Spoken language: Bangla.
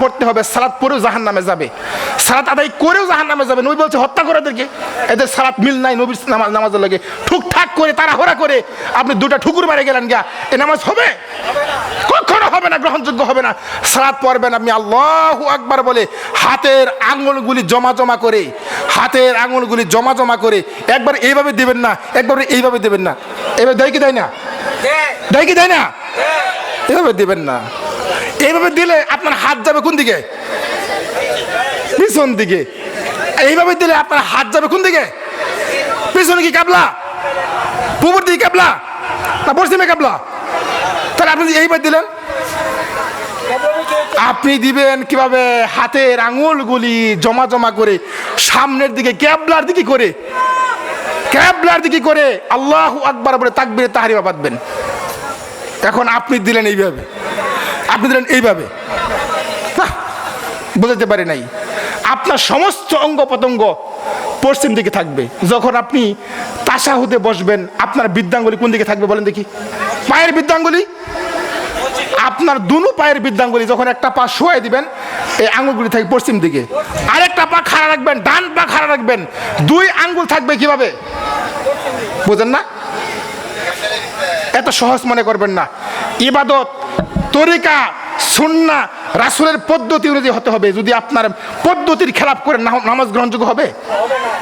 পড়তে হবে সালাত পড়েও জাহান নামে যাবে। সালাত আদায় করেও জাহান নামে যাবে। নবী বলছে হত্যা করে এদেরকে এদের সালাত মিল নাই নবীর নামাজ নামাজের লাগে। ঠুকঠাক করে তাড়াহুড়া করে আপনি দুটা ঠুকুর মারে গেলেন গা। এ নামাজ হবে? কখনো হবে না গ্রহণযোগ্য হবে না। সালাত পড়বেন আপনি আল্লাহ আকবার বলে হাতের আঙুলগুলি জমা জমা করে হাতের আঙুলগুলি জমা জমা করে একবার এইভাবে দেবেন না একবার এইভাবে দেবেন না। এবার দেয় কি দেয় না? দেয়। কি দেয় না? এভাবে দেবেন না। এইভাবে দিলে আপনার হাত যাবে কোন দিকে? পিছন দিকে। এইভাবে দিলে আপনার হাত যাবে কোন দিকে? পিছনে কি কাবলা? পুকুর দিকে কাবলা? না পশ্চিমে কাবলা? তাহলে আপনি এইবার দিলেন? আপনি দিবেন কীভাবে? হাতের আঙুলগুলি জমা জমা করে, সামনের দিকে ক্যাবলার দিকে করে। ক্যাবলার দিকে করে আল্লাহ আকবার বলে তাকবিরে তাহারিমা বাঁধবেন। এখন আপনি দিলেন এইভাবে। আপনি দিলেন এইভাবে। বুঝাতে পারি নাই। আপনার সমস্ত অঙ্গ প্রত্যঙ্গ পশ্চিম দিকে থাকবে। যখন আপনি তাসাহুদে বসবেন, আপনার বৃদ্ধাঙ্গুলি কোন দিকে থাকবে বলেন দেখি। পায়ের বৃদ্ধাঙ্গুলি? আপনার দুনো পায়ের বৃদ্ধাঙ্গুলি যখন একটা পা শোয়াই দিবেন, এই আঙ্গুলগুলি থাকবে পশ্চিম দিকে। আরেকটা পা খাড়া রাখবেন, ডান পা খাড়া রাখবেন। দুই আঙ্গুল থাকবে কীভাবে? বুঝেন না? এত সহজ মনে করবেন না। ইবাদত তরিকা, সুন্না, রাসুলের পদ্ধতি অনুযায়ী হতে হবে। যদি আপনার পদ্ধতির খেলাপ করে নামাজ গ্রহণযোগ্য হবে?